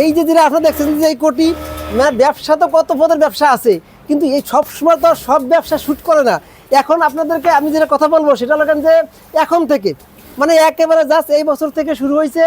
এই যে যেটা আপনারা দেখছেন যে এই কোটি মানে ব্যবসা তো কত পদের ব্যবসা আছে, কিন্তু এই সব সময় তো সব ব্যবসা শ্যুট করে না। এখন আপনাদেরকে আমি যেটা কথা বলব সেটা হলো যে এখন থেকে মানে একেবারে জাস্ট এই বছর থেকে শুরু হয়েছে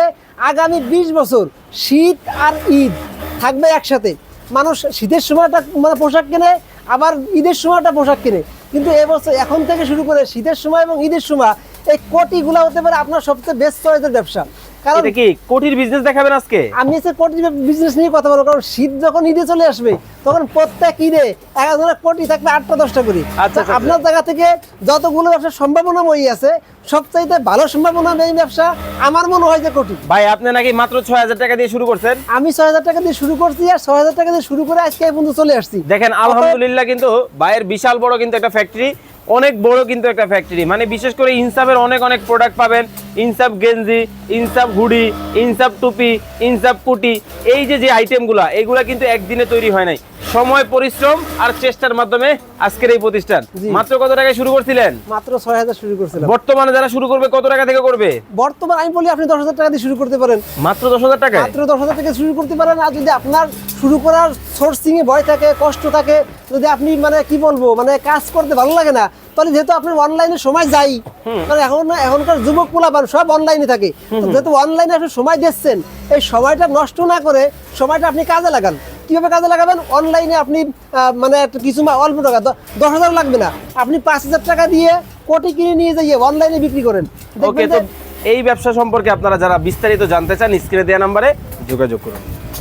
আগামী বিশ বছর, শীত আর ঈদ থাকবে একসাথে। মানুষ শীতের সময়টা মানে পোশাক কেনে, আবার ঈদের সময়টা পোশাক কেনে। কিন্তু এবছর এখন থেকে শুরু করে শীতের সময় এবং ঈদের সময় এই কোটিগুলো হতে পারে আপনার সবচেয়ে বেস্ট চয়েসের ব্যবসা। কারণ কি কোটির বিজনেস দেখাবেন আজকে? আমি এসে কোটি বিজনেস নিয়ে কথা বলব কারণ শীত যখন ঈদে চলে আসবে তখন প্রত্যেক ঈদে এক কোটি থাকবে আটটা দশটা করে। আচ্ছা, আচ্ছা, আপনার জায়গা থেকে যতগুলো সম্ভাবনাময়ী আছে সবচাইতে ভালো সম্ভাবনা এই ব্যবসা আমার মনে হয় যে কোটি। ভাই আপনি নাকি মাত্র ছয় হাজার টাকা দিয়ে শুরু করছেন? আমি ছয় হাজার টাকা দিয়ে শুরু করছি আর ছয় হাজার টাকা দিয়ে শুরু করে আজকে এই পর্যন্ত চলে আসছি। দেখেন আলহামদুলিল্লাহ কিন্তু ভাইয়ের বিশাল বড় কিন্তু একটা ফ্যাক্টরি অনেক বড় কিন্তু একটা ফ্যাক্টরি মানে বিশেষ করে ইনসাফের অনেক অনেক প্রোডাক্ট পাবেন। ইনসাফ গেঞ্জি ইনসাফ হুডি ইনসাফ টুপি ইনসাফ কুটি এই যে যে আইটেমগুলা এইগুলা কিন্তু একদিনে তৈরি হয় নাই। সময় পরিশ্রম আর চেষ্টার মাধ্যমে আজকের এই প্রতিষ্ঠান। মাত্র কত টাকায় শুরু করছিলেন? মাত্র ছয় হাজার শুরু করছিলাম। বর্তমানে যারা শুরু করবে কত টাকা থেকে করবে? বর্তমানে আমি বলি আপনি দশ হাজার টাকা দিয়ে শুরু করতে পারেন। মাত্র দশ হাজার টাকা মাত্র দশ হাজার থেকে শুরু করতে পারেন। আর যদি আপনার শুরু করার সোর্সিং এ ভয় থাকে কষ্ট থাকে। যদি আপনি মানে কি বলব মানে কাজ করতে ভালো লাগে না তাহলে যেহেতু আপনার অনলাইনে সময় যাই কারণ এখন এখনকার যুবক পোলাপান সব অনলাইনে থাকে। যেহেতু অনলাইনে আপনি সময় দিচ্ছেন এই সময়টা নষ্ট না করে সময়টা আপনি কাজে লাগান। কীভাবে কাজে লাগাবেন? অনলাইনে আপনি মানে একটা কিছু অল্প টাকা দশ হাজার লাগবে না। আপনি পাঁচ হাজার টাকা দিয়ে কোটি কিনে নিয়ে যাইয়ে অনলাইনে বিক্রি করেন। এই ব্যবসা সম্পর্কে আপনারা যারা বিস্তারিত জানতে চান স্ক্রিনে দেওয়া নাম্বারে যোগাযোগ করুন।